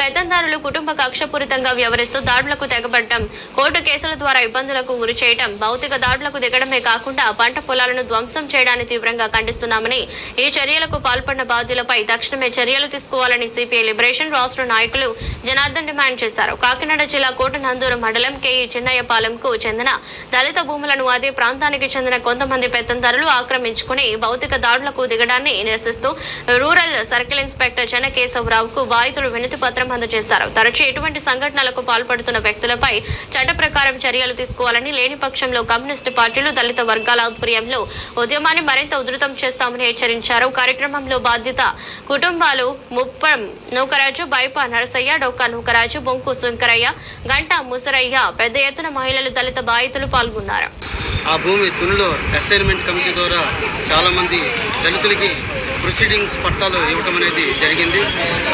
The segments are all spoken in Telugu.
పెత్తందారులు కుటుంబ కక్షపూరితంగా వ్యవహరిస్తూ దాడులకు తెగబడటం కోర్టు కేసుల ద్వారా ఇబ్బందులకు గురి చేయడం భౌతిక దాడులకు దిగడమే కాకుండా పంట పొలాలను ధ్వంసం చేయడాన్ని తీవ్రంగా ఖండిస్తున్నామని ఈ చర్యలకు పాల్పడిన బాధ్యులపై తక్షణమే చర్యలు తీసుకోవాలని సిపిఐ లిబరేషన్ రాష్ట్ర నాయకులు జనార్దన్ డిమాండ్ చేశారు. కాకినాడ జిల్లా కోటనందూరు మండలం కేఈ చిన్నయ్యపాలెంకు చెందిన దళిత భూములను అదే ప్రాంతానికి చెందిన కొంతమంది పెత్తందారులు ఆక్రమించుకుని భౌతిక దాడులకు దిగడాన్ని నిరసిస్తూ రూరల్ సర్కిల్ ఇన్స్పెక్టర్ చెన్నకేశవరావుకు బాధితులు వినతి పత్రం అందజేశారు తరచూ ఎటువంటి సంఘటనలకు పాల్పడుతున్న వ్యక్తులపై చట్ట ప్రకారం చర్యలు తీసుకోవాలని లేని పక్షంలో కమ్యూనిస్టు పార్టీలు దళిత వర్గాల ఆధ్వర్యంలో ఉద్యమాన్ని మరింత ఉధృతం చేస్తామని హెచ్చరించారు. కార్యక్రమంలో బాధ్యత కుటుంబాలు ముప్పం నూకరాజు బైపా నరసయ్య డొక్కా నూకరాజు బొంకు శంకరయ్య గంట ముసరయ్య పెద్ద ఎత్తున మహిళలు దళిత బాధితులు పాల్గొన్నారు. ఆ భూమి తునులో అసైన్మెంట్ కమిటీ ద్వారా చాలామంది దళితులకి ప్రొసీడింగ్స్ పట్టాలు ఇవ్వటం అనేది జరిగింది.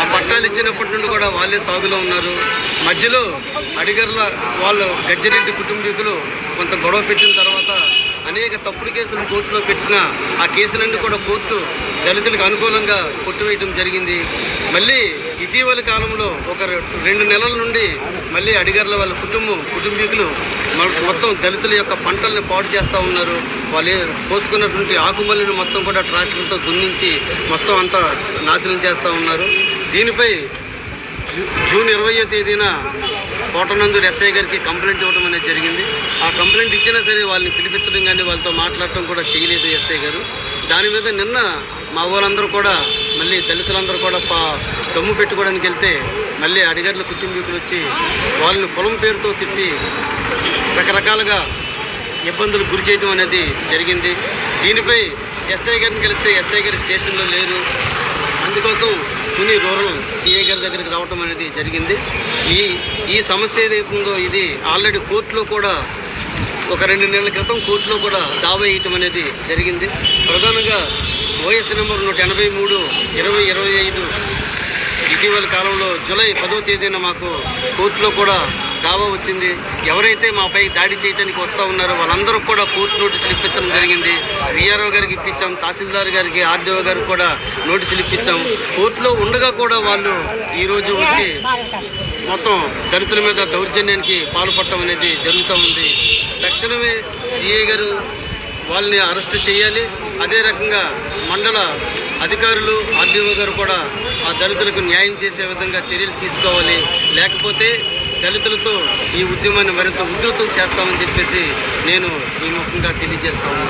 ఆ పట్టాలు ఇచ్చినప్పటి నుండి కూడా వాళ్ళే సాగులో ఉన్నారు. మధ్యలో అడిగర్ల వాళ్ళు గజ్జరెడ్డి కుటుంబీకులు కొంత గొడవ పెట్టిన తర్వాత అనేక తప్పుడు కేసులు కోర్టులో పెట్టిన ఆ కేసులన్నీ కూడా కోర్టు దళితులకు అనుకూలంగా కొట్టివేయడం జరిగింది. మళ్ళీ ఇటీవలి కాలంలో ఒక రెండు నెలల నుండి మళ్ళీ అడిగర్ల వాళ్ళ కుటుంబం కుటుంబీకులు మొత్తం దళితుల యొక్క పంటల్ని పాడు చేస్తూ ఉన్నారు. వాళ్ళు కోసుకున్నటువంటి పోసుకున్నటువంటి ఆకుమల్లిని మొత్తం కూడా ట్రాక్టర్తో దున్నించి మొత్తం అంతా నాశనం చేస్తూ ఉన్నారు. దీనిపై జూన్ ఇరవయో తేదీన కోటనందూరు ఎస్ఐ గారికి కంప్లైంట్ ఇవ్వడం అనేది జరిగింది. ఆ కంప్లైంట్ ఇచ్చినా సరే వాళ్ళని పిలిపించడం కానీ వాళ్ళతో మాట్లాడటం కూడా చేయలేదు ఎస్ఐ గారు. దాని మీద నిన్న మా వాళ్ళందరూ కూడా మళ్ళీ దళితులందరూ కూడా పా దమ్ము పెట్టుకోవడానికి వెళ్తే మళ్ళీ అడిగర్ల కుటుంబీకులు వచ్చి వాళ్ళని కులం పేరుతో తిట్టి రకరకాలుగా ఇబ్బందులు గురి చేయడం అనేది జరిగింది. దీనిపై ఎస్ఐ గారిని కలిస్తే ఎస్ఐ గారి స్టేషన్లో లేరు. అందుకోసం తుని రూరల్ సిఐ గారి దగ్గరికి రావటం అనేది జరిగింది. ఈ ఈ సమస్య ఏదైతుందో ఇది ఆల్రెడీ కోర్టులో కూడా ఒక రెండు నెలల క్రితం కోర్టులో కూడా దావా వేయటం అనేది జరిగింది. ప్రధానంగా ఓఎస్ నెంబర్ నూట ఎనభై మూడు ఇరవై ఇరవై ఐదు ఇటీవల కాలంలో జూలై పదో తేదీన మాకు కోర్టులో కూడా దావా వచ్చింది. ఎవరైతే మాపై దాడి చేయడానికి వస్తూ ఉన్నారో వాళ్ళందరూ కూడా కోర్టు నోటీసులు ఇప్పించడం జరిగింది. విఆర్ఓ గారికి ఇప్పించాం తహసీల్దార్ గారికి ఆర్డీఓ గారికి కూడా నోటీసులు ఇప్పించాం. కోర్టులో ఉండగా కూడా వాళ్ళు ఈరోజు వచ్చి మొత్తం దళితుల మీద దౌర్జన్యానికి పాల్పడటం అనేది జరుగుతూ ఉంది. తక్షణమే సిఏ గారు వాళ్ళని అరెస్ట్ చేయాలి. అదే రకంగా మండల అధికారులు ఆర్డీఓ గారు కూడా ఆ దళితులకు న్యాయం చేసే విధంగా చర్యలు తీసుకోవాలి. లేకపోతే దళితులతో ఈ ఉద్యమాన్ని మరింత ఉధృతం చేస్తామని చెప్పేసి నేను ఈ ముఖంగా తెలియజేస్తాను